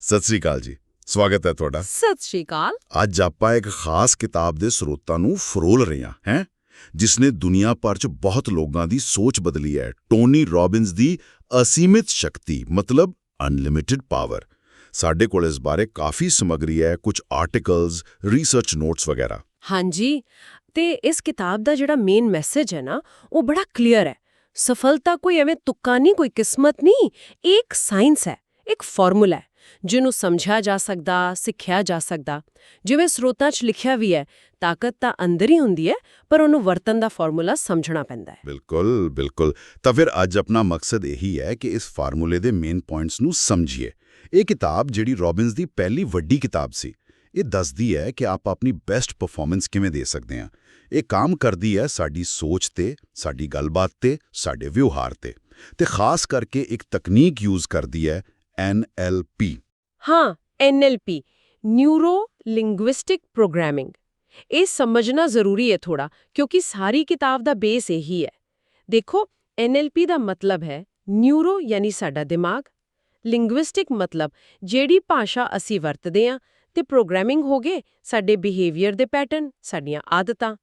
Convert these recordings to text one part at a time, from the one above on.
ਸਤਿ ਸ੍ਰੀ ਅਕਾਲ ਜੀ। ਸਵਾਗਤ ਹੈ ਤੁਹਾਡਾ। ਸਤਿ ਸ਼੍ਰੀ ਅਕਾਲ। ਅੱਜ ਆਪਾਂ ਇੱਕ ਖਾਸ ਕਿਤਾਬ ਦੇ ਸਰੋਤਾਂ ਨੂੰ ਫਰੋਲ ਰਹੇ ਹਾਂ ਹੈ? ਜਿਸ ਨੇ ਦੁਨੀਆ ਭਰ 'ਚ ਬਹੁਤ ਲੋਕਾਂ ਦੀ ਸੋਚ ਬਦਲੀ ਹੈ। ਟੋਨੀ ਰੌਬਿਨਸ ਦੀ ਅਸੀਮਿਤ ਸ਼ਕਤੀ ਮਤਲਬ ਅਨਲਿਮਿਟਿਡ ਪਾਵਰ। ਸਾਡੇ ਕੋਲ ਇਸ ਬਾਰੇ ਕਾਫੀ ਸਮੱਗਰੀ ਹੈ ਕੁਝ ਆਰਟੀਕਲਸ ਰਿਸਰਚ ਨੋਟਸ ਵਗੈਰਾ। ਹਾਂਜੀ ਤੇ ਇਸ ਕਿਤਾਬ ਦਾ ਜਿਹੜਾ ਮੇਨ ਮੈਸੇਜ ਹੈ ਨਾ ਉਹ ਬੜਾ ਕਲੀਅਰ ਹੈ। ਸਫਲਤਾ ਕੋਈ ਐਵੇਂ ਤੁੱਕਾ ਨਹੀਂ ਕੋਈ ਕਿਸਮਤ ਨਹੀਂ ਇੱਕ ਸਾਇੰਸ ਹੈ ਇੱਕ ਫਾਰਮੂਲਾ ਹੈ। ਜਿਹਨੂੰ ਸਮਝਿਆ ਜਾ ਸਕਦਾ, ਸਿੱਖਿਆ ਜਾ ਸਕਦਾ। ਜਿਵੇਂ ਸਰੋਤਾਂ 'ਚ ਲਿਖਿਆ ਵੀ ਹੈ, ਤਾਕਤ ਤਾਂ ਅੰਦਰ ਹੀ ਹੁੰਦੀ ਹੈ, ਪਰ ਉਹਨੂੰ ਵਰਤਨ ਦਾ ਫਾਰਮੂਲਾ ਸਮਝਣਾ ਪੈਂਦਾ ਹੈ। ਬਿਲਕੁਲ ਬਿਲਕੁਲ। ਤਾਂ ਫਿਰ ਅੱਜ ਆਪਣਾ ਮਕਸਦ ਇਹੀ ਹੈ ਕਿ ਇਸ ਫਾਰਮੂਲੇ ਦੇ ਮੇਨ ਪੁਆਇੰਟਸ ਨੂੰ ਸਮਝੀਏ। ਇਹ ਕਿਤਾਬ ਜਿਹੜੀ ਰੌਬਿਨਸ ਦੀ ਪਹਿਲੀ ਵੱਡੀ ਕਿਤਾਬ ਸੀ। ਇਹ ਦੱਸਦੀ ਹੈ ਕਿ ਆਪ ਆਪਣੀ ਬੈਸਟ ਪਰਫਾਰਮੈਂਸ ਕਿਵੇਂ ਦੇ ਸਕਦੇ ਹਾਂ। ਇਹ ਕੰਮ ਕਰਦੀ ਹੈ ਸਾਡੀ ਸੋਚ ਤੇ, ਸਾਡੀ ਗੱਲਬਾਤ ਤੇ, ਸਾਡੇ ਵਿਵਹਾਰ ਤੇ। ਤੇ ਖਾਸ ਕਰਕੇ ਇੱਕ ਤਕਨੀਕ ਯੂਜ਼ ਕਰਦੀ ਹੈ NLP ਹਾਂ NLP ਨਿਊਰੋ ਲਿੰਗੁਇਸਟਿਕ ਪ੍ਰੋਗਰਾਮਿੰਗ ਇਹ ਸਮਝਣਾ ਜ਼ਰੂਰੀ ਹੈ ਥੋੜਾ ਕਿਉਂਕਿ ਸਾਰੀ ਕਿਤਾਬ ਦਾ ਬੇਸ ਇਹੀ ਹੈ। ਦੇਖੋ NLP ਦਾ ਮਤਲਬ ਹੈ ਨਿਊਰੋ ਯਾਨੀ ਸਾਡਾ ਦਿਮਾਗ। ਲਿੰਗੁਇਸਟਿਕ ਮਤਲਬ, ਜਿਹੜੀ ਭਾਸ਼ਾ ਅਸੀਂ ਵਰਤਦੇ ਹਾਂ ਤੇ ਪ੍ਰੋਗਰਾਮਿੰਗ ਹੋ ਗਏ, ਸਾਡੇ ਬਿਹੇਵੀਅਰ ਦੇ ਪੈਟਰਨ ਸਾਡੀਆਂ ਆਦਤਾਂ।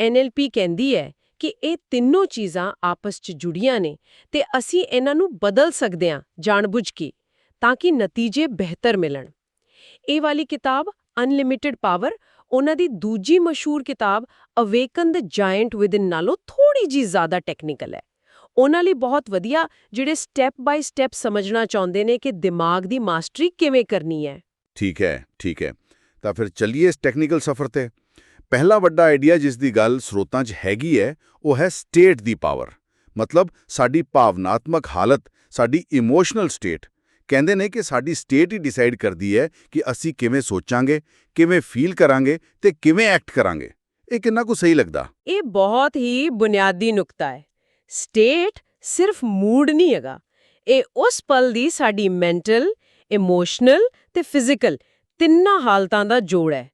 NLP ਕਹਿੰਦੀ ਹੈ ਕਿ ਇਹ ਤਿੰਨੋਂ ਚੀਜ਼ਾਂ ਆਪਸ 'ਚ ਜੁੜੀਆਂ ਨੇ ਤੇ ਅਸੀਂ ਇਹਨਾਂ ਨੂੰ ਬਦਲ ਸਕਦੇ ਹਾਂ, ਜਾਣਬੁੱਝ ਕੇ। ਤਾਂ ਕਿ ਨਤੀਜੇ ਬਿਹਤਰ ਮਿਲਣ। ਇਹ ਵਾਲੀ ਕਿਤਾਬ ਅਨਲਿਮਿਟਿਡ ਪਾਵਰ ਉਹਨਾਂ ਦੀ ਦੂਜੀ ਮਸ਼ਹੂਰ ਕਿਤਾਬ ਅਵੇਕਨ ਦ ਜਾਇੰਟ ਵਿਦਿਨ ਨਾਲੋਂ ਥੋੜੀ ਜੀ ਜ਼ਿਆਦਾ ਟੈਕਨੀਕਲ ਹੈ। ਉਹਨਾਂ ਲਈ ਬਹੁਤ ਵਧੀਆ, ਜਿਹੜੇ ਸਟੈਪ ਬਾਈ ਸਟੈਪ ਸਮਝਣਾ ਚਾਹੁੰਦੇ ਨੇ ਕਿ ਦਿਮਾਗ ਦੀ ਮਾਸਟਰੀ ਕਿਵੇਂ ਕਰਨੀ ਹੈ। ਠੀਕ ਹੈ ਠੀਕ ਹੈ। ਤਾਂ ਫਿਰ ਚੱਲੀਏ ਇਸ ਟੈਕਨੀਕਲ ਸਫ਼ਰ ਤੇ। ਪਹਿਲਾ ਵੱਡਾ ਆਈਡੀਆ ਜਿਸ ਦੀ ਗੱਲ ਸਰੋਤਾਂ 'ਚ ਹੈਗੀ ਹੈ, ਉਹ ਹੈ ਸਟੇਟ ਦੀ ਪਾਵਰ ਮਤਲਬ ਸਾਡੀ ਭਾਵਨਾਤਮਕ ਹਾਲਤ, ਸਾਡੀ ਇਮੋਸ਼ਨਲ ਸਟੇਟ ਕਹਿੰਦੇ ਨੇ ਕਿ ਸਾਡੀ ਸਟੇਟ ਹੀ ਡਿਸਾਈਡ ਕਰਦੀ ਹੈ ਕਿ ਅਸੀਂ ਕਿਵੇਂ ਸੋਚਾਂਗੇ, ਕਿਵੇਂ ਫੀਲ ਕਰਾਂਗੇ ਤੇ ਕਿਵੇਂ ਐਕਟ ਕਰਾਂਗੇ। ਇਹ ਕਿੰਨਾ ਕੁ ਸਹੀ ਲੱਗਦਾ? ਇਹ ਬਹੁਤ ਹੀ ਬੁਨਿਆਦੀ ਨੁਕਤਾ ਹੈ। ਸਟੇਟ ਸਿਰਫ ਮੂਡ ਨਹੀਂ ਹੈਗਾ। ਇਹ ਉਸ ਪਲ ਦੀ ਸਾਡੀ ਮੈਂਟਲ, ਇਮੋਸ਼ਨਲ ਤੇ ਫਿਜ਼ੀਕਲ ਤਿੰਨਾਂ ਹਾਲਤਾਂ ਦਾ ਜੋੜ ਹੈ।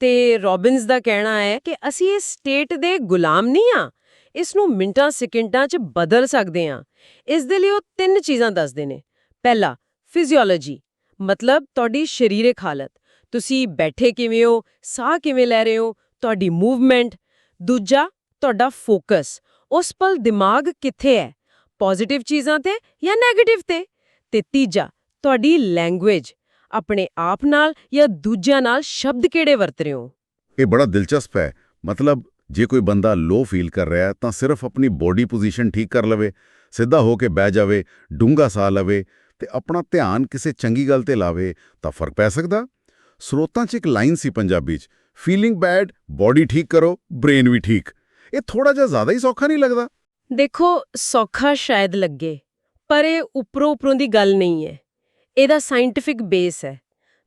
ਤੇ ਰੌਬਿਨਸ ਦਾ ਕਹਿਣਾ ਹੈ ਕਿ ਅਸੀਂ ਇਸ ਸਟੇਟ ਦੇ ਗੁਲਾਮ ਨਹੀਂ ਆ ਇਸ ਨੂੰ ਮਿੰਟਾਂ ਸੈਕਿੰਡਾਂ 'ਚ ਬਦਲ ਸਕਦੇ ਹਾਂ। ਇਸ ਦੇ ਲਈ ਉਹ ਤਿੰਨ ਚੀਜ਼ਾਂ ਦੱਸਦੇ ਨੇ। ਪਹਿਲਾ ਫਿਜ਼ੀਓਲੋਜੀ ਮਤਲਬ ਤੁਹਾਡੀ ਸਰੀਰਕ ਹਾਲਤ। ਤੁਸੀਂ ਬੈਠੇ ਕਿਵੇਂ ਹੋ, ਸਾਹ ਕਿਵੇਂ ਲੈ ਰਹੇ ਹੋ, ਤੁਹਾਡੀ ਮੂਵਮੈਂਟ ਦੂਜਾ, ਤੁਹਾਡਾ ਫੋਕਸ ਉਸ ਪਲ ਦਿਮਾਗ ਕਿੱਥੇ ਹੈ? ਪੋਜ਼ਿਟਿਵ ਚੀਜ਼ਾਂ ਤੇ ਜਾਂ 네ਗੇਟਿਵ ਤੇ? ਤੇ ਤੀਜਾ, ਤੁਹਾਡੀ ਲੈਂਗੁਏਜ ਆਪਣੇ ਆਪ ਨਾਲ ਜਾਂ ਦੂਜਿਆਂ ਨਾਲ ਸ਼ਬਦ ਕਿਹੜੇ ਵਰਤ ਰਹੇ ਹੋ? ਇਹ ਬੜਾ ਦਿਲਚਸਪ ਹੈ। ਮਤਲਬ, ਜੇ ਕੋਈ ਬੰਦਾ ਲੋ ਫੀਲ ਕਰ ਰਿਹਾ ਤਾਂ ਸਿਰਫ ਆਪਣੀ ਬੋਡੀ ਪੋਜੀਸ਼ਨ ਠੀਕ ਕਰ ਲਵੇ, ਸਿੱਧਾ ਹੋ ਕੇ ਬਹਿ ਜਾਵੇ, ਡੂੰਘਾ ਸਾਹ ਲਵੇ ਤੇ ਆਪਣਾ ਧਿਆਨ ਕਿਸੇ ਚੰਗੀ ਗੱਲ ਤੇ ਲਾਵੇ, ਤਾਂ ਫ਼ਰਕ ਪੈ ਸਕਦਾ। ਸਰੋਤਾਂ 'ਚ ਇੱਕ ਲਾਈਨ ਸੀ ਪੰਜਾਬੀ 'ਚ ਫੀਲਿੰਗ ਬੈਡ ਬੋਡੀ ਠੀਕ ਕਰੋ ਬ੍ਰੇਨ ਵੀ ਠੀਕ। ਇਹ ਥੋੜਾ ਜਿਹਾ ਜ਼ਿਆਦਾ ਹੀ ਸੌਖਾ ਨਹੀਂ ਲੱਗਦਾ? ਦੇਖੋ, ਸੌਖਾ ਸ਼ਾਇਦ ਲੱਗੇ, ਪਰ ਇਹ ਉੱਪਰੋਂ ਉੱਪਰੋਂ ਦੀ ਗੱਲ ਨਹੀਂ ਹੈ। ਇਹਦਾ ਸਾਇੰਟਿਫਿਕ ਬੇਸ ਹੈ।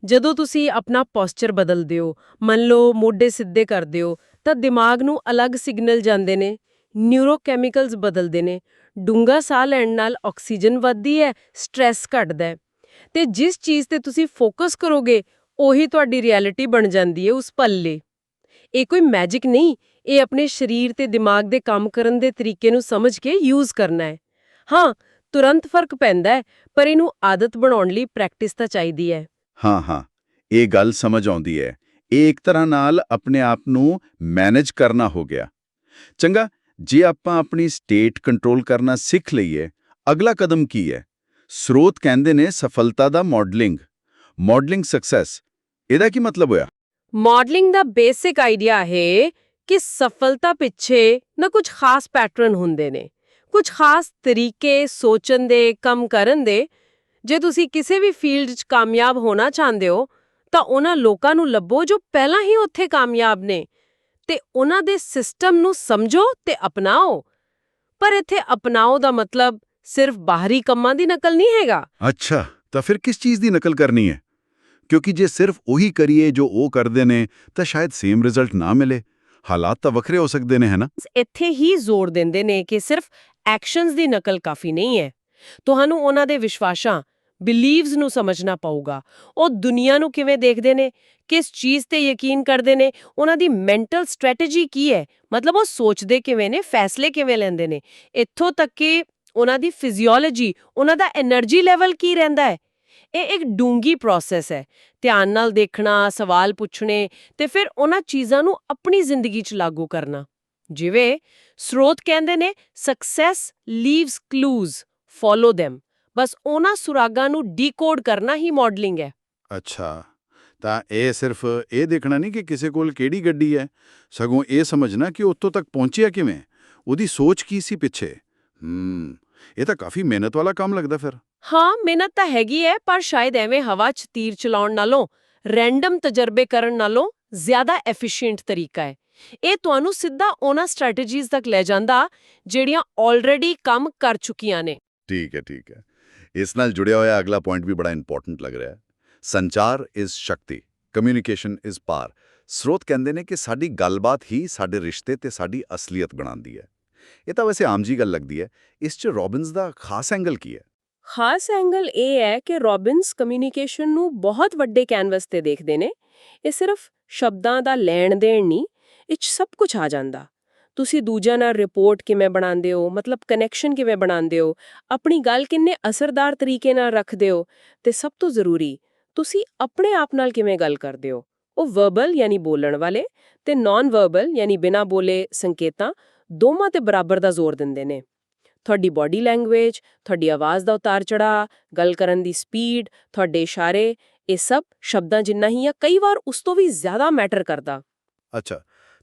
ਜਦੋਂ ਤੁਸੀਂ ਆਪਣਾ ਪੋਸਚਰ ਬਦਲਦੇ ਹੋ, ਮੰਨ ਲਓ ਮੋਢੇ ਸਿੱਧੇ ਕਰਦੇ ਹੋ, ਤਾਂ ਦਿਮਾਗ ਨੂੰ ਅਲੱਗ ਸਿਗਨਲ ਜਾਂਦੇ ਨੇ ਨਿਊਰੋਕੈਮੀਕਲਸ ਬਦਲਦੇ ਨੇ ਡੂੰਗਾ ਸਾਹ ਲੈਣ ਨਾਲ ਆਕਸੀਜਨ ਵੱਧਦੀ ਹੈ, ਸਟ੍ਰੈਸ ਘਟਦਾ ਹੈ। ਤੇ ਜਿਸ ਚੀਜ਼ ਤੇ ਤੁਸੀਂ ਫੋਕਸ ਕਰੋਗੇ, ਉਹੀ ਤੁਹਾਡੀ ਰਿਐਲਿਟੀ ਬਣ ਜਾਂਦੀ ਹੈ ਉਸ ਪੱਲੇ। ਇਹ ਕੋਈ ਮੈਜਿਕ ਨਹੀਂ, ਇਹ ਆਪਣੇ ਸਰੀਰ ਤੇ ਦਿਮਾਗ ਦੇ ਕੰਮ ਕਰਨ ਦੇ ਤਰੀਕੇ ਨੂੰ ਸਮਝ ਕੇ ਯੂਜ਼ ਕਰਨਾ ਹੈ। ਹਾਂ, ਤੁਰੰਤ ਫ਼ਰਕ ਪੈਂਦਾ ਹੈ, ਪਰ ਇਹਨੂੰ ਆਦਤ ਬਣਾਉਣ ਲਈ ਪ੍ਰੈਕਟਿਸ ਤਾਂ ਚਾਹੀਦੀ ਹੈ। ਹਾਂ ਹਾਂ, ਇਹ ਗੱਲ ਸਮਝ ਆਉਂਦੀ ਹੈ। ਇਹ ਇੱਕ ਤਰ੍ਹਾਂ ਨਾਲ ਆਪਣੇ ਆਪ ਨੂੰ ਮੈਨੇਜ ਕਰਨਾ ਹੋ ਗਿਆ। ਚੰਗਾ ਜੇ ਆਪਾਂ ਆਪਣੀ ਸਟੇਟ ਕੰਟਰੋਲ ਕਰਨਾ ਸਿੱਖ ਲਈਏ, ਅਗਲਾ ਕਦਮ ਕੀ ਹੈ? ਸਰੋਤ ਕਹਿੰਦੇ ਨੇ ਸਫਲਤਾ ਦਾ ਮਾਡਲਿੰਗ ਮਾਡਲਿੰਗ ਸਕਸੈਸ ਇਹਦਾ ਕੀ ਮਤਲਬ ਹੋਇਆ? ਮਾਡਲਿੰਗ ਦਾ ਬੇਸਿਕ ਆਈਡੀਆ ਹੈ ਕਿ ਸਫਲਤਾ ਪਿੱਛੇ ਨਾ ਕੁਝ ਖਾਸ ਪੈਟਰਨ ਹੁੰਦੇ ਨੇ। ਕੁਝ ਖਾਸ ਤਰੀਕੇ ਸੋਚਣ ਦੇ, ਕੰਮ ਕਰਨ ਦੇ। ਜੇ ਤੁਸੀਂ ਕਿਸੇ ਵੀ ਫੀਲਡ 'ਚ ਕਾਮਯਾਬ ਹੋਣਾ ਚਾਹੁੰਦੇ ਹੋ, ਤਾਂ ਉਹਨਾਂ ਲੋਕਾਂ ਨੂੰ ਲੱਭੋ ਜੋ ਪਹਿਲਾਂ ਹੀ ਉੱਥੇ ਕਾਮਯਾਬ ਨੇ। ਤੇ ਉਹਨਾਂ ਦੇ ਸਿਸਟਮ ਨੂੰ ਸਮਝੋ ਤੇ ਅਪਣਾਓ। ਪਰ ਇੱਥੇ ਅਪਣਾਓ ਦਾ ਮਤਲਬ ਸਿਰਫ ਬਾਹਰੀ ਕੰਮਾਂ ਦੀ ਨਕਲ ਨਹੀਂ ਹੈਗਾ। ਅੱਛਾ ਤਾਂ ਫਿਰ ਕਿਸ ਚੀਜ਼ ਦੀ ਨਕਲ ਕਰਨੀ ਹੈ? ਕਿਉਂਕਿ ਜੇ ਸਿਰਫ ਉਹੀ ਕਰੀਏ ਜੋ ਉਹ ਕਰਦੇ ਨੇ ਤਾਂ ਸ਼ਾਇਦ ਸੇਮ ਰਿਜ਼ਲਟ ਨਾ ਮਿਲੇ। ਹਾਲਾਤ ਤਾਂ ਵੱਖਰੇ ਹੋ ਸਕਦੇ ਨੇ ਹੈ ਨਾ ਇੱਥੇ ਹੀ ਜ਼ੋਰ ਦਿੰਦੇ ਨੇ ਕਿ ਸਿਰਫ ਐਕਸ਼ਨਸ ਦੀ ਨਕਲ ਕਾਫੀ ਨਹੀਂ ਹੈ। ਤੁਹਾਨੂੰ ਉਹਨਾਂ ਦੇ ਵਿਸ਼ਵਾਸਾਂ ਬਿਲੀਵਸ ਨੂੰ ਸਮਝਣਾ ਪਊਗਾ। ਉਹ ਦੁਨੀਆ ਨੂੰ ਕਿਵੇਂ ਦੇਖਦੇ ਨੇ, ਕਿਸ ਚੀਜ਼ ਤੇ ਯਕੀਨ ਕਰਦੇ ਨੇ, ਉਹਨਾਂ ਦੀ ਮੈਂਟਲ ਸਟ੍ਰੈਟੇਜੀ ਕੀ ਹੈ? ਮਤਲਬ ਉਹ ਸੋਚਦੇ ਕਿਵੇਂ ਨੇ, ਫੈਸਲੇ ਕਿਵੇਂ ਲੈਂਦੇ ਨੇ? ਇੱਥੋਂ ਤੱਕ ਕਿ ਉਹਨਾਂ ਦੀ ਫਿਜ਼ੀਓਲੋਜੀ ਉਹਨਾਂ ਦਾ એનર્ਜੀ ਲੈਵਲ ਕੀ ਰਹਿੰਦਾ ਹੈ? ਇਹ ਇੱਕ ਡੂੰਗੀ ਪ੍ਰੋਸੈਸ ਹੈ। ਧਿਆਨ ਨਾਲ ਦੇਖਣਾ, ਸਵਾਲ ਪੁੱਛਣੇ ਤੇ ਫਿਰ ਉਹਨਾਂ ਚੀਜ਼ਾਂ ਨੂੰ ਆਪਣੀ ਜ਼ਿੰਦਗੀ 'ਚ ਲਾਗੂ ਕਰਨਾ। ਜਿਵੇਂ, ਸਰੋਤ ਕਹਿੰਦੇ ਨੇ success leaves clues follow them ਬਸ ਉਹਨਾਂ ਸੁਰਾਗਾਂ ਨੂੰ ਡੀਕੋਡ ਕਰਨਾ ਹੀ ਮਾਡਲਿੰਗ ਹੈ। ਅੱਛਾ ਤਾਂ ਇਹ ਸਿਰਫ ਇਹ ਦੇਖਣਾ ਨਹੀਂ ਕਿ ਕਿਸੇ ਕੋਲ ਕਿਹੜੀ ਗੱਡੀ ਹੈ? ਸਗੋਂ ਇਹ ਸਮਝਣਾ ਕਿ ਉੱਥੋਂ ਤੱਕ ਪਹੁੰਚਿਆ ਕਿਵੇਂ? ਉਹਦੀ ਸੋਚ ਕੀ ਸੀ ਪਿੱਛੇ? ਹੂੰ ਇਹ ਤਾਂ ਕਾਫੀ ਮਿਹਨਤ ਵਾਲਾ ਕੰਮ ਲੱਗਦਾ ਫਿਰ। ਹਾਂ ਮਿਹਨਤ ਤਾਂ ਹੈਗੀ ਹੈ ਪਰ ਸ਼ਾਇਦ ਐਵੇਂ ਹਵਾ 'ਚ ਤੀਰ ਚਲਾਉਣ ਨਾਲੋਂ ਰੈਂਡਮ ਤਜਰਬੇ ਕਰਨ ਨਾਲੋਂ ਜ਼ਿਆਦਾ ਐਫੀਸ਼ੀਐਂਟ ਤਰੀਕਾ ਹੈ। ਇਹ ਤੁਹਾਨੂੰ ਸਿੱਧਾ ਉਹਨਾਂ ਸਟ੍ਰੈਟੇਜੀਜ਼ ਤੱਕ ਲੈ ਜਾਂਦਾ ਜਿਹੜੀਆਂ ਆਲਰੇਡੀ ਕੰਮ ਕਰ ਚੁੱਕੀਆਂ ਨੇ। ਠੀਕ ਹੈ ਠੀਕ ਹੈ। ਇਸ ਨਾਲ ਜੁੜਿਆ ਹੋਇਆ ਅਗਲਾ ਪੁਆਇੰਟ ਵੀ ਬੜਾ ਇੰਪੋਰਟੈਂਟ ਲੱਗ ਰਿਹਾ ਹੈ। ਸੰਚਾਰ ਇਜ਼ ਸ਼ਕਤੀ ਕਮਿਊਨੀਕੇਸ਼ਨ ਇਜ਼ ਪਾਰ। ਸਰੋਤ ਕਹਿੰਦੇ ਨੇ ਕਿ ਸਾਡੀ ਗੱਲਬਾਤ ਹੀ ਸਾਡੇ ਰਿਸ਼ਤੇ ਤੇ ਸਾਡੀ ਅਸਲੀਅਤ ਬਣਾਉਂਦੀ ਹੈ। ਇਹ ਤਾਂ ਵੈਸੇ ਆਮ ਜੀ ਗੱਲ ਲੱਗਦੀ ਹੈ। ਇਸ 'ਚ ਰੋਬਿਨਸ ਦਾ ਖਾਸ ਐਂਗਲ ਕੀ ਹੈ? ਖਾਸ ਐਂਗਲ ਇਹ ਹੈ ਕਿ ਰੋਬਿਨਸ ਕਮਿਊਨੀਕੇਸ਼ਨ ਨੂੰ ਬਹੁਤ ਵੱਡੇ ਕੈਨਵਸ ਤੇ ਦੇਖਦੇ ਨੇ। ਇਹ ਸਿਰਫ ਸ਼ਬਦਾਂ ਦਾ ਲੈਣ ਦੇਣ ਨਹੀਂ, ਇਹ 'ਚ ਸਭ ਕੁਝ ਆ ਜਾਂਦਾ। ਤੁਸੀਂ ਦੂਜਿਆਂ ਨਾਲ ਰਿਪੋਰਟ ਕਿਵੇਂ ਬਣਾਉਂਦੇ ਹੋ? ਮਤਲਬ ਕਨੈਕਸ਼ਨ ਕਿਵੇਂ ਬਣਾਉਂਦੇ ਹੋ? ਆਪਣੀ ਗੱਲ ਕਿੰਨੇ ਅਸਰਦਾਰ ਤਰੀਕੇ ਨਾਲ ਰੱਖਦੇ ਹੋ? ਤੇ ਸਭ ਤੋਂ ਜ਼ਰੂਰੀ, ਤੁਸੀਂ ਆਪਣੇ ਆਪ ਨਾਲ ਕਿਵੇਂ ਗੱਲ ਕਰਦੇ ਹੋ? ਉਹ ਵਰਬਲ ਯਾਨੀ ਬੋਲਣ ਵਾਲੇ ਤੇ ਨਾਨ ਵਰਬਲ ਯਾਨੀ ਬਿਨਾਂ ਬੋਲੇ ਸੰਕੇਤਾਂ ਦੋਵਾਂ ਤੇ ਬਰਾਬਰ ਦਾ ਜ਼ੋਰ ਦਿੰਦੇ ਨੇ। ਤੁਹਾਡੀ ਬਾਡੀ ਲੈਂਗੁਏਜ ਤੁਹਾਡੀ ਆਵਾਜ਼ ਦਾ ਉਤਾਰ ਚੜਾ ਗੱਲ ਕਰਨ ਦੀ ਸਪੀਡ ਤੁਹਾਡੇ ਇਸ਼ਾਰੇ, ਇਹ ਸਭ ਸ਼ਬਦਾਂ ਜਿੰਨਾ ਹੀ ਆ, ਕਈ ਵਾਰ ਉਸ ਤੋਂ ਵੀ ਜ਼ਿਆਦਾ ਮੈਟਰ ਕਰਦਾ। ਅੱਛਾ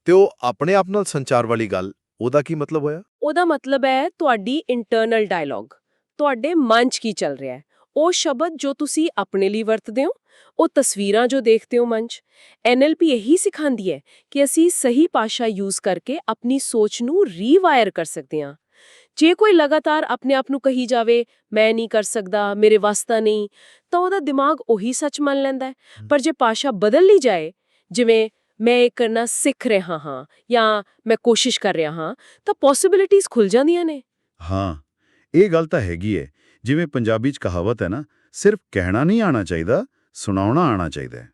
ਤੇ ਉਹ ਆਪਣੇ ਆਪ ਨਾਲ ਸੰਚਾਰ ਵਾਲੀ ਗੱਲ ਉਹਦਾ ਕੀ ਮਤਲਬ ਹੋਇਆ? ਉਹਦਾ ਮਤਲਬ ਹੈ ਤੁਹਾਡੀ ਇੰਟਰਨਲ ਡਾਇਲੌਗ ਤੁਹਾਡੇ ਮਨ 'ਚ ਕੀ ਚੱਲ ਰਿਹਾ ਹੈ? ਉਹ ਸ਼ਬਦ ਜੋ ਤੁਸੀਂ ਆਪਣੇ ਲਈ ਵਰਤਦੇ ਹੋ ਉਹ ਤਸਵੀਰਾਂ ਜੋ ਦੇਖਦੇ ਹੋ ਮਨ 'ਚ ਐਨਐਲਪੀ ਇਹੀ ਸਿਖਾਉਂਦੀ ਹੈ ਕਿ ਅਸੀਂ ਸਹੀ ਭਾਸ਼ਾ ਯੂਜ਼ ਕਰਕੇ ਆਪਣੀ ਸੋਚ ਨੂੰ ਰੀਵਾਇਰ ਕਰ ਸਕਦੇ ਹਾਂ। ਜੇ ਕੋਈ ਲਗਾਤਾਰ ਆਪਣੇ ਆਪ ਨੂੰ ਕਹੀ ਜਾਵੇ ਮੈਂ ਨਹੀਂ ਕਰ ਸਕਦਾ ਮੇਰੇ ਵਾਸਤਾ ਨਹੀਂ ਤਾਂ ਉਹਦਾ ਦਿਮਾਗ ਉਹੀ ਸੱਚ ਮੰਨ ਲੈਂਦਾ ਪਰ ਜੇ ਭਾਸ਼ਾ ਬਦਲ ਲਈ ਜਾਏ ਜਿਵੇਂ ਮੈਂ ਇਹ ਕਰਨਾ ਸਿੱਖ ਰਿਹਾ ਹਾਂ ਜਾਂ ਮੈਂ ਕੋਸ਼ਿਸ਼ ਕਰ ਰਿਹਾ ਹਾਂ, ਤਾਂ ਪੋਸਿਬਿਲਿਟੀਆਂ ਖੁੱਲ ਜਾਂਦੀਆਂ ਨੇ। ਹਾਂ, ਇਹ ਗੱਲ ਤਾਂ ਹੈਗੀ ਹੈ ਜਿਵੇਂ ਪੰਜਾਬੀ 'ਚ ਕਹਾਵਤ ਹੈ ਨਾ, ਸਿਰਫ ਕਹਿਣਾ ਨਹੀਂ ਆਣਾ ਚਾਹੀਦਾ, ਸੁਣਾਉਣਾ ਆਣਾ ਚਾਹੀਦਾ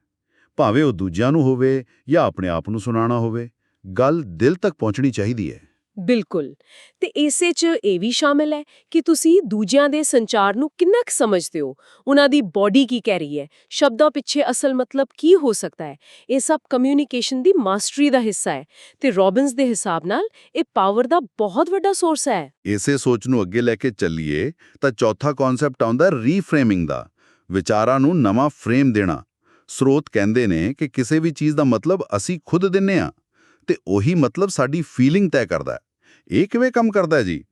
ਭਾਵੇਂ ਉਹ ਦੂਜਿਆਂ ਨੂੰ ਹੋਵੇ ਜਾਂ ਆਪਣੇ ਆਪ ਨੂੰ ਸੁਣਾਉਣਾ ਹੋਵੇ, ਗੱਲ ਦਿਲ ਤੱਕ ਪਹੁੰਚਣੀ ਚਾਹੀਦੀ ਹੈ ਬਿਲਕੁਲ। ਤੇ ਇਸੇ 'ਚ ਇਹ ਵੀ ਸ਼ਾਮਿਲ ਹੈ ਕਿ ਤੁਸੀਂ ਦੂਜਿਆਂ ਦੇ ਸੰਚਾਰ ਨੂੰ ਕਿੰਨਾ ਕੁ ਸਮਝਦੇ ਹੋ? ਉਹਨਾਂ ਦੀ ਬਾਡੀ ਕੀ ਕਹਿ ਰਹੀ ਹੈ? ਸ਼ਬਦਾਂ ਪਿੱਛੇ ਅਸਲ ਮਤਲਬ ਕੀ ਹੋ ਸਕਦਾ ਹੈ? ਇਹ ਸਭ ਕਮਿਊਨੀਕੇਸ਼ਨ ਦੀ ਮਾਸਟਰੀ ਦਾ ਹਿੱਸਾ ਹੈ। ਤੇ ਰੋਬਿਨਸ ਦੇ ਹਿਸਾਬ ਨਾਲ ਇਹ ਪਾਵਰ ਦਾ ਬਹੁਤ ਵੱਡਾ ਸੋਰਸ ਹੈ। ਇਸੇ ਸੋਚ ਨੂੰ ਅੱਗੇ ਲੈ ਕੇ ਚੱਲੀਏ ਤਾਂ ਚੌਥਾ ਕਨਸੈਪਟ ਆਉਂਦਾ ਰੀਫਰੇਮਿੰਗ ਦਾ। ਵਿਚਾਰਾਂ ਨੂੰ ਨਵਾਂ ਫਰੇਮ ਦੇਣਾ। ਸਰੋਤ ਕਹਿੰਦੇ ਨੇ ਕਿ ਕਿਸੇ ਵੀ ਚੀਜ਼ ਦਾ ਮਤਲਬ ਅਸੀਂ ਖੁਦ ਦਿੰਨੇ ਆ। ਤੇ ਉਹੀ ਮਤਲਬ ਸਾਡੀ ਫੀਲਿੰਗ ਤੈਅ ਕਰਦਾ ਹੈ। ਇਹ ਕਿਵੇਂ ਕੰਮ ਕਰਦਾ ਹੈ ਜੀ?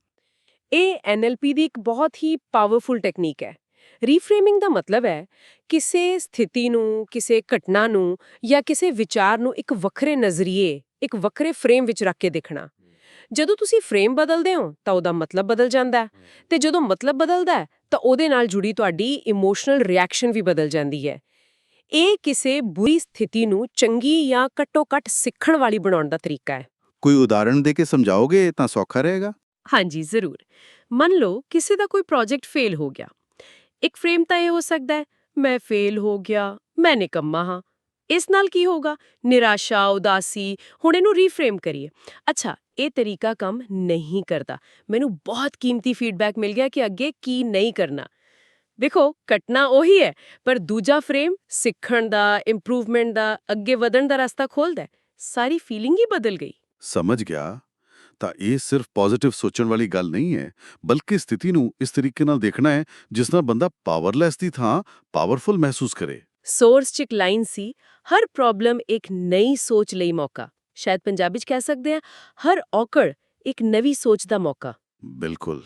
ਇਹ NLP ਦੀ ਇੱਕ ਬਹੁਤ ਹੀ ਪਾਵਰਫੁਲ ਟੈਕਨੀਕ ਹੈ। ਰੀਫਰੇਮਿੰਗ ਦਾ ਮਤਲਬ ਹੈ ਕਿਸੇ ਸਥਿਤੀ ਨੂੰ, ਕਿਸੇ ਘਟਨਾ ਨੂੰ ਜਾਂ ਕਿਸੇ ਵਿਚਾਰ ਨੂੰ ਇੱਕ ਵੱਖਰੇ ਨਜ਼ਰੀਏ, ਇੱਕ ਵੱਖਰੇ ਫਰੇਮ ਵਿੱਚ ਰੱਖ ਕੇ ਦੇਖਣਾ। ਜਦੋਂ ਤੁਸੀਂ ਫਰੇਮ ਬਦਲਦੇ ਹੋ ਤਾਂ ਉਹਦਾ ਮਤਲਬ ਬਦਲ ਜਾਂਦਾ ਹੈ ਤੇ ਜਦੋਂ ਮਤਲਬ ਬਦਲਦਾ ਤਾਂ ਉਹਦੇ ਨਾਲ ਜੁੜੀ ਤੁਹਾਡੀ ਇਮੋਸ਼ਨਲ ਰਿਐਕਸ਼ਨ ਵੀ ਬਦਲ ਜਾਂਦੀ ਹੈ। ਇਹ ਕਿਸੇ ਬੁਰੀ ਸਥਿਤੀ ਨੂੰ ਚੰਗੀ ਜਾਂ ਘੱਟੋ-ਘੱਟ ਸਿੱਖਣ ਵਾਲੀ ਬਣਾਉਣ ਦਾ ਤਰੀਕਾ ਹੈ। ਕੋਈ ਉਦਾਹਰਣ ਦੇ ਕੇ ਸਮਝਾਓਗੇ ਤਾਂ ਸੌਖਾ ਰਹੇਗਾ? ਹਾਂਜੀ, ਜ਼ਰੂਰ। ਮੰਨ ਲਓ, ਕਿਸੇ ਦਾ ਕੋਈ ਪ੍ਰੋਜੈਕਟ ਫੇਲ ਹੋ ਗਿਆ। ਇੱਕ ਫਰੇਮ ਤਾਂ ਇਹ ਹੋ ਸਕਦਾ ਹੈ, ਮੈਂ ਫੇਲ ਹੋ ਗਿਆ ਮੈਂ ਨਿਕੰਮਾ ਹਾਂ। ਇਸ ਨਾਲ ਕੀ ਹੋਗਾ ਨਿਰਾਸ਼ਾ, ਉਦਾਸੀ, ਹੁਣ ਇਹਨੂੰ ਰੀਫਰੇਮ ਕਰੀਏ। ਅੱਛਾ, ਇਹ ਤਰੀਕਾ ਕੰਮ ਨਹੀਂ ਕਰਦਾ। ਮੈਨੂੰ ਬਹੁਤ ਕੀਮਤੀ ਫੀਡਬੈਕ ਮਿਲ ਗਿਆ ਕਿ ਅੱਗੇ ਕੀ ਨਹੀਂ ਕਰਨਾ। ਦੇਖੋ, ਘਟਨਾ ਉਹੀ ਹੈ, ਪਰ ਦੂਜਾ ਫਰੇਮ ਸਿੱਖਣ ਦਾ ਇੰਪਰੂਵਮੈਂਟ ਦਾ, ਅੱਗੇ ਵਧਣ ਦਾ ਰਸਤਾ ਖੋਲਦਾ ਸਾਰੀ ਫੀਲਿੰਗ ਹੀ ਬਦਲ ਗਈ। ਸਮਝ ਗਿਆ ਤਾਂ ਇਹ ਸਿਰਫ ਪੋਜ਼ਿਟਿਵ ਸੋਚਣ ਵਾਲੀ ਗੱਲ ਨਹੀਂ ਹੈ ਬਲਕਿ ਸਥਿਤੀ ਨੂੰ ਇਸ ਤਰੀਕੇ ਨਾਲ ਦੇਖਣਾ ਹੈ ਜਿਸ ਨਾਲ ਬੰਦਾ ਪਾਵਰਲੈਸ ਦੀ ਥਾਂ ਪਾਵਰਫੁਲ ਮਹਿਸੂਸ ਕਰੇ ਸੋਰਸ ਚ ਇੱਕ ਲਾਈਨ ਸੀ ਹਰ ਪ੍ਰੋਬਲਮ ਇੱਕ ਨਈ ਸੋਚ ਲਈ ਮੌਕਾ ਸ਼ਾਇਦ ਪੰਜਾਬੀ ਚ ਕਹਿ ਸਕਦੇ ਆ ਹਰ ਔਕੜ ਇੱਕ ਨਵੀਂ ਸੋਚ ਦਾ ਮੌਕਾ ਬਿਲਕੁਲ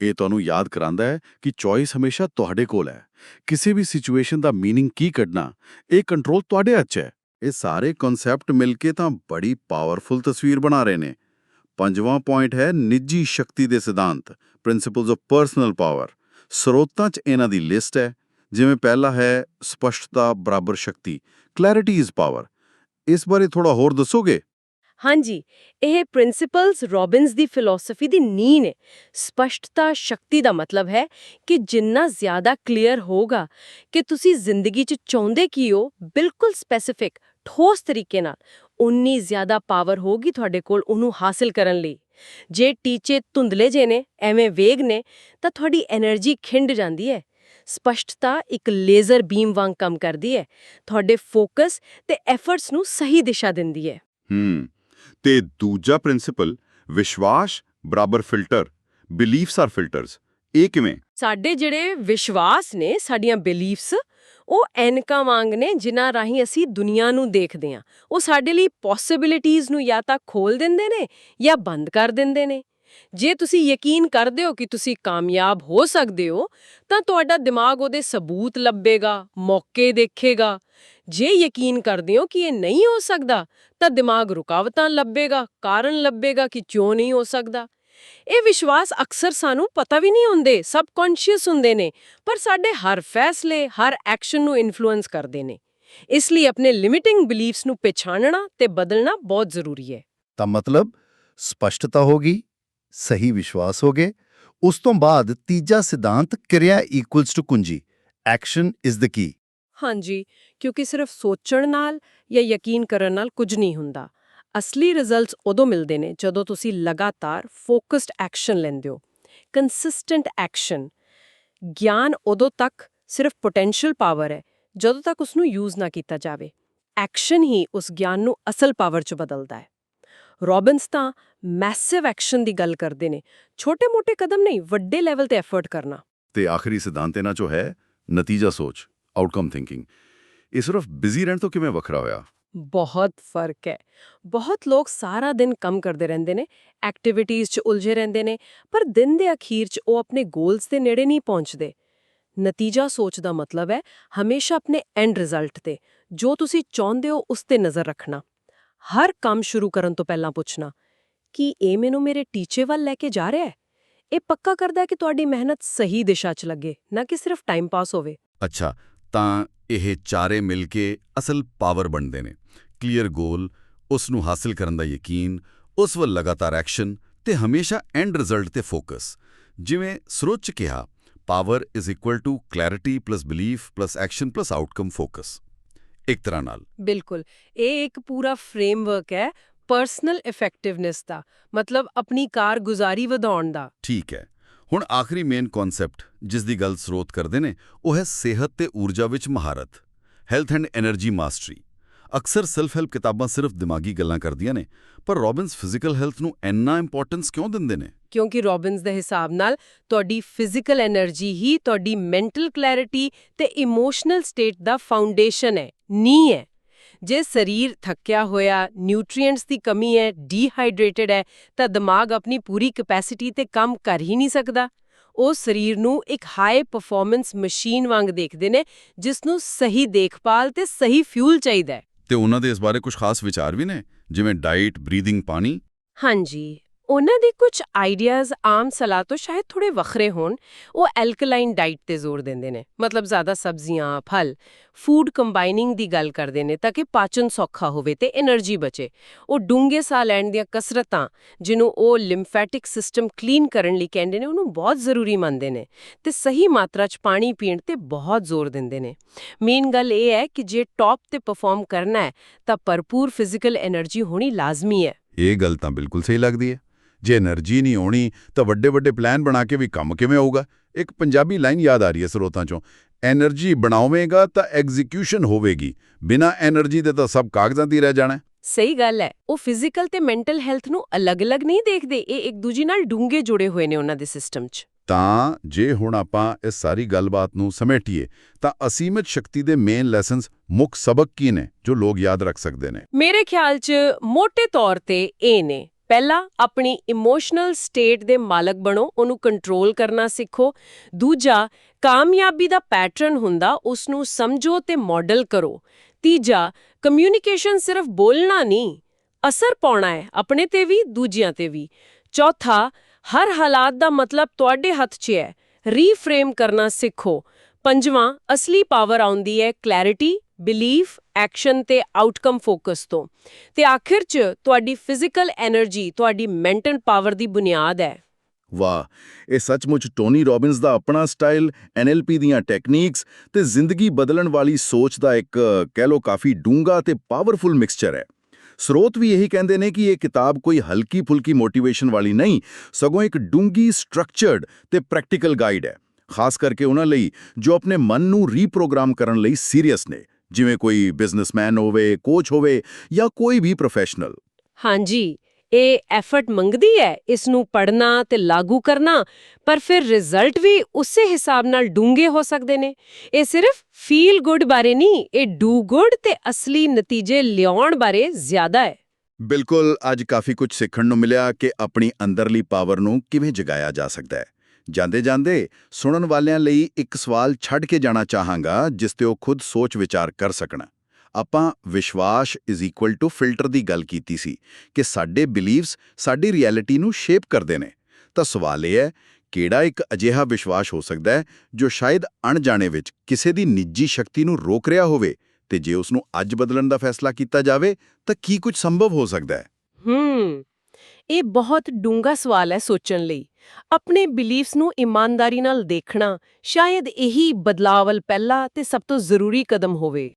ਇਹ ਤੁਹਾਨੂੰ ਯਾਦ ਕਰਾਂਦਾ ਹੈ ਕਿ ਚੋਇਸ ਹਮੇਸ਼ਾ ਤੁਹਾਡੇ ਕੋਲ ਹੈ ਕਿਸੇ ਵੀ ਸਿਚੁਏਸ਼ਨ ਦਾ मीनिंग ਕੀ ਕੱਢਣਾ ਇਹ ਕੰਟਰੋਲ ਤੁਹਾਡੇ ਹੱਥ 'ਚ ਹੈ ਇਹ ਸਾਰੇ ਕਨਸੈਪਟ ਮਿਲ ਕੇ ਤਾਂ ਬੜੀ ਪਾਵਰਫੁਲ ਤਸਵੀਰ ਬਣਾ ਰਹੇ ਨੇ। ਪੰਜਵਾਂ ਪੁਆਇੰਟ ਹੈ ਨਿੱਜੀ ਸ਼ਕਤੀ ਦੇ ਸਿਧਾਂਤ ਪ੍ਰਿੰਸੀਪਲਸ ਆਫ ਪਰਸਨਲ ਪਾਵਰ ਸਰੋਤਾਂ 'ਚ ਇਹਨਾਂ ਦੀ ਲਿਸਟ ਹੈ, ਜਿਵੇਂ ਪਹਿਲਾ ਹੈ ਸਪਸ਼ਟਤਾ, ਬਰਾਬਰ ਸ਼ਕਤੀ ਕਲੈਰਿਟੀ ਇਜ਼ ਪਾਵਰ ਇਸ ਬਾਰੇ ਥੋੜਾ ਹੋਰ ਦੱਸੋਗੇ? ਹਾਂਜੀ, ਇਹ ਪ੍ਰਿੰਸੀਪਲਸ ਰੋਬਿਨਸ ਦੀ ਫਿਲਾਸਫੀ ਦੀ ਨੀਂਹ ਨੇ। ਸਪਸ਼ਟਤਾ, ਸ਼ਕਤੀ ਦਾ ਮਤਲਬ ਹੈ ਕਿ ਜਿੰਨਾ ਜ਼ਿਆਦਾ ਕਲੀਅਰ ਹੋਗਾ ਕਿ ਤੁਸੀਂ ਜ਼ਿੰਦਗੀ 'ਚ ਚਾਹੁੰਦੇ ਕੀ ਹੋ, ਬਿਲਕੁਲ ਸਪੈਸੀਫਿਕ ਠੋਸ ਤਰੀਕੇ ਨਾਲ ਉਨੀ ਜ਼ਿਆਦਾ ਪਾਵਰ ਹੋਗੀ ਤੁਹਾਡੇ ਕੋਲ ਉਹਨੂੰ ਹਾਸਲ ਕਰਨ ਲਈ। ਜੇ ਟੀਚੇ ਧੁੰਦਲੇ ਜੇ ਨੇ, ਐਵੇਂ ਵੇਗ ਨੇ, ਤਾਂ ਤੁਹਾਡੀ એનર્ਜੀ ਖਿੰਡ ਜਾਂਦੀ ਹੈ। ਸਪਸ਼ਟਤਾ ਇੱਕ ਲੇਜ਼ਰ ਬੀਮ ਵਾਂਗ ਕੰਮ ਕਰਦੀ ਹੈ। ਤੁਹਾਡੇ ਫੋਕਸ ਤੇ ਐਫਰਟਸ ਨੂੰ ਸਹੀ ਦਿਸ਼ਾ ਦਿੰਦੀ ਹੈ। ਹੂੰ, ਤੇ ਦੂਜਾ ਪ੍ਰਿੰਸੀਪਲ ਵਿਸ਼ਵਾਸ ਬਰਾਬਰ ਫਿਲਟਰ ਬਿਲੀਫਸ ਆਰ ਫਿਲਟਰਸ ਇਹ ਕਿਵੇਂ? ਸਾਡੇ ਜਿਹੜੇ ਵਿਸ਼ਵਾਸ ਨੇ, ਸਾਡੀਆਂ ਬਿਲੀਫਸ ਉਹ ਐਨਕਾਂ ਵਾਂਗ ਨੇ, ਜਿਨ੍ਹਾਂ ਰਾਹੀਂ ਅਸੀਂ ਦੁਨੀਆ ਨੂੰ ਦੇਖਦੇ ਹਾਂ। ਉਹ ਸਾਡੇ ਲਈ ਪੋਸਿਬਿਲਿਟੀਆਂ ਨੂੰ ਜਾਂ ਤਾਂ ਖੋਲ ਦਿੰਦੇ ਨੇ ਜਾਂ ਬੰਦ ਕਰ ਦਿੰਦੇ ਨੇ। ਜੇ ਤੁਸੀਂ ਯਕੀਨ ਕਰਦੇ ਹੋ ਕਿ ਤੁਸੀਂ ਕਾਮਯਾਬ ਹੋ ਸਕਦੇ ਹੋ, ਤਾਂ ਤੁਹਾਡਾ ਦਿਮਾਗ ਉਹਦੇ ਸਬੂਤ ਲੱਭੇਗਾ, ਮੌਕੇ ਦੇਖੇਗਾ। ਜੇ ਯਕੀਨ ਕਰਦੇ ਹੋ ਕਿ ਇਹ ਨਹੀਂ ਹੋ ਸਕਦਾ, ਤਾਂ ਦਿਮਾਗ ਰੁਕਾਵਟਾਂ ਲੱਭੇਗਾ, ਕਾਰਨ ਲੱਭੇਗਾ ਕਿ ਕਿਉਂ ਨਹੀਂ ਹੋ ਸਕਦਾ। ਇਹ ਵਿਸ਼ਵਾਸ ਅਕਸਰ ਸਾਨੂੰ ਪਤਾ ਵੀ ਨਹੀਂ ਹੁੰਦੇ ਸਬਕੌਂਸ਼ੀਅਸ ਹੁੰਦੇ ਨੇ ਪਰ ਸਾਡੇ ਹਰ ਫੈਸਲੇ ਹਰ ਐਕਸ਼ਨ ਨੂੰ ਇਨਫਲੂਐਂਸ ਕਰਦੇ ਨੇ। ਇਸ ਲਈ ਆਪਣੇ ਲਿਮਿਟਿੰਗ ਬਿਲੀਫਸ ਨੂੰ ਪਛਾਣਨਾ ਤੇ ਬਦਲਣਾ ਬਹੁਤ ਜ਼ਰੂਰੀ ਹੈ। ਤਾਂ ਮਤਲਬ ਸਪਸ਼ਟਤਾ ਹੋਗੀ ਸਹੀ ਵਿਸ਼ਵਾਸ ਹੋਗੇ ਉਸ ਤੋਂ ਬਾਅਦ ਤੀਜਾ ਸਿਧਾਂਤ ਕਿਰਿਆ ਇਕੁਅਲਸ ਟੂ ਕੁੰਜੀ ਐਕਸ਼ਨ ਇਜ਼ ਦ ਕੀ ਹਾਂਜੀ ਕਿਉਂਕਿ ਸਿਰਫ ਸੋਚਣ ਨਾਲ ਜਾਂ ਯਕੀਨ ਕਰਨ ਨਾਲ ਕੁਝ ਨਹੀਂ ਹੁੰਦਾ। ਅਸਲੀ ਰਿਜ਼ਲਟਸ ਉਦੋਂ ਮਿਲਦੇ ਨੇ ਜਦੋਂ ਤੁਸੀਂ ਲਗਾਤਾਰ ਫੋਕਸਡ ਐਕਸ਼ਨ ਲੈਂਦੇ ਹੋ ਕੰਸਿਸਟੈਂਟ ਐਕਸ਼ਨ ਗਿਆਨ ਉਦੋਂ ਤੱਕ ਸਿਰਫ ਪੋਟੈਂਸ਼ੀਅਲ ਪਾਵਰ ਹੈ, ਜਦੋਂ ਤੱਕ ਉਸ ਨੂੰ ਯੂਜ਼ ਨਾ ਕੀਤਾ ਜਾਵੇ। ਐਕਸ਼ਨ ਹੀ ਉਸ ਗਿਆਨ ਨੂੰ ਅਸਲ ਪਾਵਰ 'ਚ ਬਦਲਦਾ ਹੈ। ਰੋਬਿਨਸ ਤਾਂ ਮੈਸਿਵ ਐਕਸ਼ਨ ਦੀ ਗੱਲ ਕਰਦੇ ਨੇ, ਛੋਟੇ-ਮੋਟੇ ਕਦਮ ਨਹੀਂ, ਵੱਡੇ ਲੈਵਲ ਤੇ ਐਫਰਟ ਕਰਨਾ। ਤੇ ਆਖਰੀ ਸਿਧਾਂਤ ਇਹਨਾਂ ਚੋਂ ਹੈ, ਨਤੀਜਾ ਸੋਚ ਆਊਟਕਮ ਥਿੰਕਿੰਗ ਇਹ ਸਿਰਫ ਬਿਜ਼ੀ ਰਹਿਣ ਤੋਂ ਕਿਵੇਂ ਵੱਖਰਾ ਹੋਇਆ? ਬਹੁਤ ਫ਼ਰਕ ਹੈ। ਬਹੁਤ ਲੋਕ ਸਾਰਾ ਦਿਨ ਕੰਮ ਕਰਦੇ ਰਹਿੰਦੇ ਨੇ ਐਕਟੀਵਿਟੀਆਂ 'ਚ ਉਲਝੇ ਰਹਿੰਦੇ ਨੇ, ਪਰ ਦਿਨ ਦੇ ਅਖੀਰ 'ਚ ਉਹ ਆਪਣੇ ਗੋਲਸ ਦੇ ਨੇੜੇ ਨਹੀਂ ਪਹੁੰਚਦੇ। ਨਤੀਜਾ ਸੋਚ ਦਾ ਮਤਲਬ ਹੈ ਹਮੇਸ਼ਾ ਆਪਣੇ ਐਂਡ ਰਿਜ਼ਲਟ ਤੇ, ਜੋ ਤੁਸੀਂ ਚਾਹੁੰਦੇ ਹੋ ਉਸ ਤੇ ਨਜ਼ਰ ਰੱਖਣਾ। ਹਰ ਕੰਮ ਸ਼ੁਰੂ ਕਰਨ ਤੋਂ ਪਹਿਲਾਂ ਪੁੱਛਣਾ, ਕਿ ਇਹ ਮੈਨੂੰ ਮੇਰੇ ਟੀਚੇ ਵੱਲ ਲੈ ਕੇ ਜਾ ਰਿਹਾ ਹੈ? ਇਹ ਪੱਕਾ ਕਰਦਾ ਹੈ ਕਿ ਤੁਹਾਡੀ ਮਿਹਨਤ ਸਹੀ ਦਿਸ਼ਾ 'ਚ ਲੱਗੇ, ਨਾ ਕਿ ਸਿਰਫ ਟਾਈਮ ਪਾਸ ਹੋਵੇ? ਅੱਛਾ, ਤਾਂ ਇਹ ਚਾਰੇ ਮਿਲ ਕੇ ਅਸਲ ਪਾਵਰ ਬਣਦੇ ਨੇ। ਕਲੀਅਰ ਗੋਲ ਉਸ ਨੂੰ ਹਾਸਲ ਕਰਨ ਦਾ ਯਕੀਨ ਉਸ ਵੱਲ ਲਗਾਤਾਰ ਐਕਸ਼ਨ ਤੇ ਹਮੇਸ਼ਾ ਐਂਡ ਰਿਜ਼ਲਟ ਤੇ ਫੋਕਸ ਜਿਵੇਂ ਸਰੋਚ ਕਿਹਾ power is equal to clarity plus belief plus action plus outcome focus ਇੱਕ ਤਰ੍ਹਾਂ ਨਾਲ। ਬਿਲਕੁਲ। ਇਹ ਇੱਕ ਪੂਰਾ ਫਰੇਮਵਰਕ ਹੈ ਪਰਸਨਲ ਇਫੈਕਟਿਵਨੈਸ ਦਾ ਮਤਲਬ ਆਪਣੀ ਕਾਰਗੁਜ਼ਾਰੀ ਵਧਾਉਣ ਦਾ। ਠੀਕ ਹੈ। ਹੁਣ ਆਖਰੀ ਮੇਨ ਕਨਸੈਪਟ ਜਿਸ ਦੀ ਗੱਲ ਸਰੋਤ ਕਰਦੇ ਨੇ ਉਹ ਹੈ ਸਿਹਤ ਤੇ ਊਰਜਾ ਵਿੱਚ ਮਹਾਰਤ। ਹੈਲਥ ਐਂਡ એનર્ਜੀ ਮਾਸਟਰੀ ਅਕਸਰ ਸੈਲਫ ਹੈਲਪ ਕਿਤਾਬਾਂ ਸਿਰਫ ਦਿਮਾਗੀ ਗੱਲਾਂ ਕਰਦੀਆਂ ਨੇ, ਪਰ ਰੌਬਿਨਸ ਫਿਜ਼ੀਕਲ ਹੈਲਥ ਨੂੰ ਇੰਨਾ ਇੰਪੋਰਟੈਂਸ ਕਿਉਂ ਦਿੰਦੇ ਨੇ? ਕਿਉਂਕਿ ਰੌਬਿਨਸ ਦੇ ਹਿਸਾਬ ਨਾਲ ਤੁਹਾਡੀ ਫਿਜ਼ੀਕਲ એનર્ਜੀ ਹੀ ਤੁਹਾਡੀ ਮੈਂਟਲ ਕਲੈਰਿਟੀ ਤੇ ਇਮੋਸ਼ਨਲ ਸਟੇਟ ਦਾ ਫਾਊਂਡੇਸ਼ਨ ਹੈ ਨੀ ਹੈ। ਜੇ ਸਰੀਰ ਥੱਕਿਆ ਹੋਇਆ ਨਿਊਟ੍ਰੀਐਂਟਸ ਦੀ ਕਮੀ ਹੈ ਡੀਹਾਈਡਰੇਟਡ ਹੈ, ਤਾਂ ਦਿਮਾਗ ਆਪਣੀ ਪੂਰੀ ਕਪੈਸਿਟੀ ਤੇ ਕੰਮ ਕਰ ਹੀ ਨਹੀਂ ਸਕਦਾ। ਉਹ ਸਰੀਰ ਨੂੰ ਇੱਕ ਹਾਈ ਪਰਫਾਰਮੈਂਸ ਮਸ਼ੀਨ ਵਾਂਗ ਦੇਖਦੇ ਨੇ ਜਿਸ ਨੂੰ ਸਹੀ ਦੇਖਭਾਲ ਤੇ ਸਹੀ ਫਿਊਲ ਚਾਹੀਦਾ ਹੈ। ਤੇ ਉਹਨਾਂ ਦੇ ਇਸ ਬਾਰੇ ਕੁਝ ਖਾਸ ਵਿਚਾਰ ਵੀ ਨੇ? ਜਿਵੇਂ ਡਾਈਟ ਬਰੀਥਿੰਗ ਪਾਣੀ? ਹਾਂਜੀ। ਉਹਨਾਂ ਦੇ ਕੁਝ ਆਈਡੀਆਜ਼ ਆਮ ਸਲਾਹ ਤੋਂ ਸ਼ਾਇਦ ਥੋੜੇ ਵੱਖਰੇ ਹੋਣ, ਉਹ ਐਲਕਲਾਈਨ ਡਾਈਟ ਤੇ ਜ਼ੋਰ ਦਿੰਦੇ ਨੇ। ਮਤਲਬ ਜ਼ਿਆਦਾ ਸਬਜ਼ੀਆਂ, ਫਲ, ਫੂਡ ਕੰਬਾਈਨਿੰਗ ਦੀ ਗੱਲ ਕਰਦੇ ਨੇ ਤਾਂ ਕਿ ਪਾਚਨ ਸੌਖਾ ਹੋਵੇ ਤੇ એનર્ਜੀ ਬਚੇ। ਉਹ ਡੂੰਘੇ ਸਾਹ ਲੈਣ ਦੀਆਂ ਕਸਰਤਾਂ, ਜਿਹਨੂੰ ਉਹ ਲਿੰਫੈਟਿਕ ਸਿਸਟਮ ਕਲੀਨ ਕਰਨ ਲਈ ਕਹਿੰਦੇ ਨੇ, ਉਹਨੂੰ ਬਹੁਤ ਜ਼ਰੂਰੀ ਮੰਨਦੇ ਨੇ ਤੇ ਸਹੀ ਮਾਤਰਾ 'ਚ ਪਾਣੀ ਪੀਣ ਤੇ ਬਹੁਤ ਜ਼ੋਰ ਦਿੰਦੇ ਨੇ। ਮੇਨ ਗੱਲ ਇਹ ਹੈ ਕਿ ਜੇ ਟੌਪ ਤੇ ਪਰਫਾਰਮ ਕਰਨਾ ਹੈ ਤਾਂ ਭਰਪੂਰ ਫਿਜ਼ੀਕਲ એનર્ਜੀ ਹੋਣੀ ਲਾਜ਼ਮੀ ਹੈ। ਇਹ ਗੱਲ ਤਾਂ ਬਿਲਕੁਲ ਸਹੀ ਲੱਗਦੀ ਹੈ। ਜੇ એનર્ਜੀ ਨਹੀਂ ਹੋਣੀ ਤਾਂ ਵੱਡੇ-ਵੱਡੇ ਪਲਾਨ ਬਣਾ ਕੇ ਵੀ ਕੰਮ ਕਿਵੇਂ ਹੋਊਗਾ? ਇੱਕ ਪੰਜਾਬੀ ਲਾਈਨ ਯਾਦ ਆ ਰਹੀ ਹੈ ਸਰੋਤਾਂ ਚੋਂ। એનર્ਜੀ ਬਣਾਵੇਂਗਾ ਤਾਂ ਐਗਜ਼ੀਕਿਊਸ਼ਨ ਹੋਵੇਗੀ। ਬਿਨਾ એનર્ਜੀ ਦੇ ਤਾਂ ਸਭ ਕਾਗਜ਼ਾਂ ਦੀ ਰਹਿ ਜਾਣਾ ਸਹੀ ਗੱਲ ਹੈ। ਉਹ ਫਿਜ਼ੀਕਲ ਤੇ ਮੈਂਟਲ ਹੈਲਥ ਨੂੰ ਅਲੱਗ-ਅਲੱਗ ਨਹੀਂ ਦੇਖਦੇ। ਇਹ ਇੱਕ ਦੂਜੇ ਨਾਲ ਡੂੰਘੇ ਜੁੜੇ ਹੋਏ ਨੇ ਉਹਨਾਂ ਦੇ ਸਿਸਟਮ 'ਚ। ਤਾਂ ਜੇ ਹੁਣ ਆਪਾਂ ਇਸ ਸਾਰੀ ਗੱਲਬਾਤ ਨੂੰ ਸਮੇਟੀਏ ਤਾਂ ਅਸੀਮਤ ਸ਼ਕਤੀ ਦੇ ਮੇਨ ਲੈਸਨਸ ਮੁੱਖ ਸਬਕ ਕੀ ਨੇ ਜੋ ਲੋਕ ਯਾਦ ਰੱਖ ਸਕਦੇ ਨੇ? ਮੇਰੇ ਖਿਆਲ 'ਚ ਮੋٹے ਤੌਰ ਤੇ ਇਹ ਨੇ। ਪਹਿਲਾ ਆਪਣੀ ਇਮੋਸ਼ਨਲ ਸਟੇਟ ਦੇ ਮਾਲਕ ਬਣੋ, ਉਹਨੂੰ ਕੰਟਰੋਲ ਕਰਨਾ ਸਿੱਖੋ। ਦੂਜਾ, ਕਾਮਯਾਬੀ ਦਾ ਪੈਟਰਨ ਹੁੰਦਾ ਉਸ ਨੂੰ ਸਮਝੋ ਤੇ ਮਾਡਲ ਕਰੋ। ਤੀਜਾ ਕਮਿਊਨੀਕੇਸ਼ਨ ਸਿਰਫ ਬੋਲਣਾ ਨਹੀਂ, ਅਸਰ ਪਾਉਣਾ ਹੈ, ਆਪਣੇ ਤੇ ਵੀ, ਦੂਜਿਆਂ ਤੇ ਵੀ। ਚੌਥਾ, ਹਰ ਹਾਲਾਤ ਦਾ ਮਤਲਬ ਤੁਹਾਡੇ ਹੱਥ 'ਚ ਹੈ ਰੀਫਰੇਮ ਕਰਨਾ ਸਿੱਖੋ। ਪੰਜਵਾਂ, ਅਸਲੀ ਪਾਵਰ ਆਉਂਦੀ ਹੈ ਕਲੈਰਿਟੀ ਬਿਲੀਫ ਐਕਸ਼ਨ ਤੇ ਆਊਟਕਮ ਫੋਕਸ ਤੋਂ। ਤੇ ਆਖਿਰ 'ਚ ਤੁਹਾਡੀ ਫਿਜ਼ੀਕਲ એનર્ਜੀ ਤੁਹਾਡੀ ਮੈਂਟਲ ਪਾਵਰ ਦੀ ਬੁਨਿਆਦ ਹੈ। ਵਾਹ, ਇਹ ਸੱਚਮੁੱਚ ਟੋਨੀ ਰੋਬਿਨਸ ਦਾ ਆਪਣਾ ਸਟਾਈਲ ਐਨਐਲਪੀ ਦੀਆਂ ਟੈਕਨੀਕਸ ਤੇ ਜ਼ਿੰਦਗੀ ਬਦਲਣ ਵਾਲੀ ਸੋਚ ਦਾ ਇੱਕ, ਕਹਿ ਲੋ ਕਾਫੀ ਡੂੰਗਾ ਤੇ ਪਾਵਰਫੁਲ ਮਿਕਸਚਰ ਹੈ। ਸਰੋਤ ਵੀ ਇਹੀ ਕਹਿੰਦੇ ਨੇ ਕਿ ਇਹ ਕਿਤਾਬ ਕੋਈ ਹਲਕੀ-ਫੁਲਕੀ ਮੋਟੀਵੇਸ਼ਨ ਵਾਲੀ ਨਹੀਂ, ਸਗੋਂ ਇੱਕ ਡੂੰਗੀ ਸਟਰਕਚਰਡ ਤੇ ਪ੍ਰੈਕਟੀਕਲ ਗਾਈਡ ਹੈ। ਖਾਸ ਕਰਕੇ ਉਹਨਾਂ ਲਈ ਜੋ ਆਪਣੇ ਮਨ ਨੂੰ ਰੀਪ੍ਰੋਗਰਾਮ ਕਰਨ ਲਈ ਸੀਰੀਅਸ ਨੇ। ਜਿਵੇਂ ਕੋਈ ਬਿਜ਼ਨਸਮੈਨ ਹੋਵੇ ਕੋਚ ਹੋਵੇ ਜਾਂ ਕੋਈ ਵੀ ਪ੍ਰੋਫੈਸ਼ਨਲ ਹਾਂਜੀ ਇਹ ਐਫਰਟ ਮੰਗਦੀ ਹੈ ਇਸ ਨੂੰ ਪੜਨਾ ਤੇ ਲਾਗੂ ਕਰਨਾ ਪਰ ਫਿਰ ਰਿਜ਼ਲਟ ਵੀ ਉਸੇ ਹਿਸਾਬ ਨਾਲ ਡੂੰਘੇ ਹੋ ਸਕਦੇ ਨੇ। ਇਹ ਸਿਰਫ ਫੀਲ ਗੁੱਡ ਬਾਰੇ ਨਹੀਂ ਇਹ ਡੂ ਗੁੱਡ ਤੇ ਅਸਲੀ ਨਤੀਜੇ ਲਿਆਉਣ ਬਾਰੇ ਜ਼ਿਆਦਾ ਹੈ। ਬਿਲਕੁਲ ਅੱਜ ਕਾਫੀ ਕੁਝ ਸਿੱਖਣ ਨੂੰ ਮਿਲਿਆ ਕਿ ਆਪਣੀ ਅੰਦਰਲੀ ਪਾਵਰ ਨੂੰ ਕਿਵੇਂ ਜਗਾਇਆ ਜਾ ਸਕਦਾ ਹੈ। ਜਾਂਦੇ ਜਾਂਦੇ ਸੁਣਨ ਵਾਲਿਆਂ ਲਈ ਇੱਕ ਸਵਾਲ ਛੱਡ ਕੇ ਜਾਣਾ ਚਾਹਾਂਗਾ, ਜਿਸ ਤੇ ਉਹ ਖੁਦ ਸੋਚ ਵਿਚਾਰ ਕਰ ਸਕਣ। ਆਪਾਂ ਵਿਸ਼ਵਾਸ ਇਜ਼ ਇਕੁਅਲ ਟੂ ਫਿਲਟਰ ਦੀ ਗੱਲ ਕੀਤੀ ਸੀ ਕਿ ਸਾਡੇ ਬਿਲੀਵਸ ਸਾਡੀ ਰਿਐਲਿਟੀ ਨੂੰ ਸ਼ੇਪ ਕਰਦੇ ਨੇ। ਤਾਂ ਸਵਾਲ ਇਹ ਹੈ, ਕਿਹੜਾ ਇੱਕ ਅਜਿਹਾ ਵਿਸ਼ਵਾਸ ਹੋ ਸਕਦਾ ਹੈ ਜੋ ਸ਼ਾਇਦ ਅਣਜਾਣੇ ਵਿੱਚ ਕਿਸੇ ਦੀ ਨਿੱਜੀ ਸ਼ਕਤੀ ਨੂੰ ਰੋਕ ਰਿਹਾ ਹੋਵੇ ਤੇ ਜੇ ਉਸ ਨੂੰ ਅੱਜ ਬਦਲਣ ਦਾ ਫੈਸਲਾ ਕੀਤਾ ਜਾਵੇ, ਤਾਂ ਕੀ ਕੁਝ ਸੰਭਵ ਹੋ ਸਕਦਾ ਹੈ? ਹੂੰ, ਇਹ ਬਹੁਤ ਡੂੰਘਾ ਸਵਾਲ ਹੈ ਸੋਚਣ ਲਈ। ਆਪਣੇ ਬਿਲੀਫਸ ਨੂੰ ਇਮਾਨਦਾਰੀ ਨਾਲ ਦੇਖਣਾ ਸ਼ਾਇਦ ਇਹੀ ਬਦਲਾਵ ਵੱਲ ਪਹਿਲਾ ਤੇ ਸਭ ਤੋਂ ਜ਼ਰੂਰੀ ਕਦਮ ਹੋਵੇ।